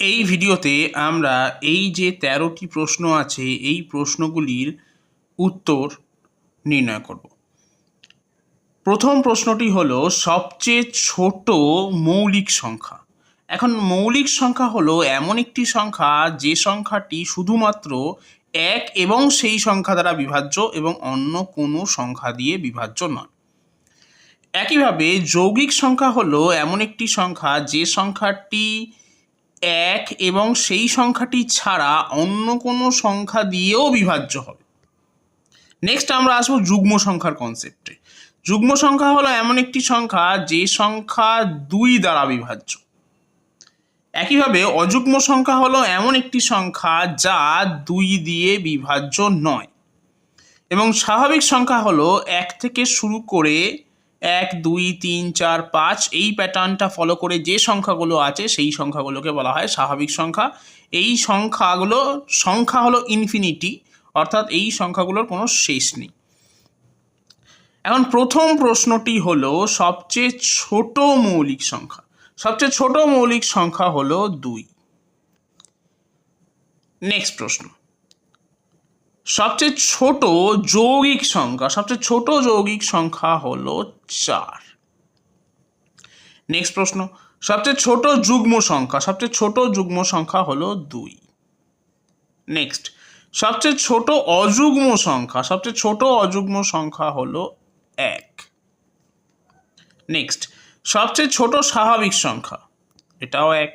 এই ভিডিওতে আমরা এই যে তেরোটি প্রশ্ন আছে, এই প্রশ্নগুলির উত্তর নির্ণয় করব। প্রথম প্রশ্নটি হলো, সবচেয়ে ছোট মৌলিক সংখ্যা। এখন মৌলিক সংখ্যা হলো এমন একটি সংখ্যা, যে সংখ্যাটি শুধুমাত্র এক এবং সেই সংখ্যা দ্বারা বিভাজ্য এবং অন্য কোনো সংখ্যা দিয়ে বিভাজ্য নয়। একইভাবে যৌগিক সংখ্যা হলো এমন একটি সংখ্যা, যে সংখ্যাটি এক এবং সেই সংখ্যাটি ছাড়া অন্য কোনো সংখ্যা দিয়েও বিভাজ্য হবে। নেক্সট আমরা আসব যুগ্ম সংখ্যার কনসেপ্টে যুগ্ম সংখ্যা হলো এমন একটি সংখ্যা যে সংখ্যা দুই দ্বারা বিভাজ্য। একইভাবে অযুগ্ম সংখ্যা হলো এমন একটি সংখ্যা যা দুই দিয়ে বিভাজ্য নয়। এবং স্বাভাবিক সংখ্যা হলো এক থেকে শুরু করে এক, দুই, তিন, চার, পাঁচ, এই প্যাটার্নটা ফলো করে যে সংখ্যাগুলো আছে সেই সংখ্যাগুলোকে বলা হয় স্বাভাবিক সংখ্যা। এই সংখ্যাগুলো, সংখ্যা হলো ইনফিনিটি অর্থাৎ এই সংখ্যাগুলোর কোনো শেষ নেই। এখন প্রথম প্রশ্নটি হলো, সবচেয়ে ছোট মৌলিক সংখ্যা, সবচেয়ে ছোট মৌলিক সংখ্যা হলো দুই। নেক্সট প্রশ্ন। সবচেয়ে ছোট যৌগিক সংখ্যা, সবচেয়ে ছোট যৌগিক সংখ্যা হলো চার। নেক্সট প্রশ্ন, সবচেয়ে ছোট যুগ্ম সংখ্যা, সবচেয়ে ছোট যুগ্ম সংখ্যা হলো দুই। নেক্সট সবচেয়ে ছোট অযুগ্ম সংখ্যা, সবচেয়ে ছোট অযুগ্ম সংখ্যা হলো এক। নেক্সট সবচেয়ে ছোট স্বাভাবিক সংখ্যা, এটাও এক।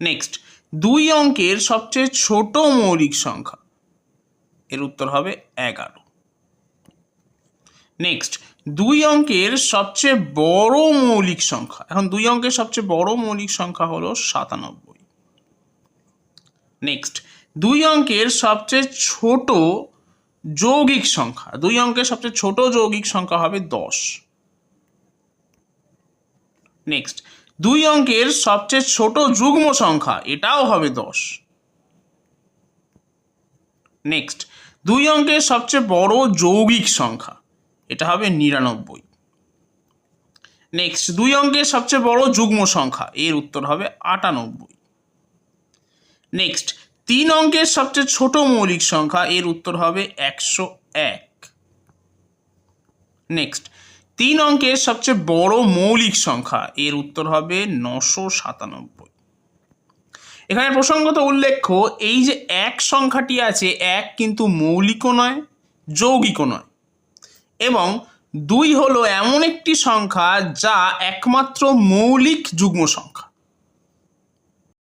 নেক্সট দুই অঙ্কের সবচেয়ে ছোট মৌলিক সংখ্যা। এর উত্তর হবে এগারো। নেক্সট দুই অঙ্কের সবচেয়ে বড় মৌলিক সংখ্যা। এখন দুই অঙ্কের সবচেয়ে বড় মৌলিক সংখ্যা হলো সাতানব্বই। নেক্সট দুই অঙ্কের সবচেয়ে ছোট যৌগিক সংখ্যা। দুই অঙ্কের সবচেয়ে ছোট যৌগিক সংখ্যা হবে দশ। নেক্সট দুই অঙ্কের সবচেয়ে ছোট যুগ্ম সংখ্যা, এটাও হবে দশ। নেক্সট দুই অঙ্কের সবচেয়ে বড় যৌগিক সংখ্যা, এটা হবে নিরানব্বই। নেক্সট দুই অঙ্কের সবচেয়ে বড় যুগ্ম সংখ্যা, এর উত্তর হবে আটানব্বই। নেক্সট তিন অঙ্কের সবচেয়ে ছোট মৌলিক সংখ্যা, এর উত্তর হবে একশো এক। নেক্সট তিন অঙ্কের সবচেয়ে বড় মৌলিক সংখ্যা, এর উত্তর হবে নশো সাতানব্বই। এখানে প্রসঙ্গত উল্লেখ্য, এই যে এক সংখ্যাটি আছে, এক কিন্তু মৌলিকও নয়, যৌগিকও নয়। এবং দুই হলো এমন একটি সংখ্যা যা একমাত্র মৌলিক যুগ্ম সংখ্যা।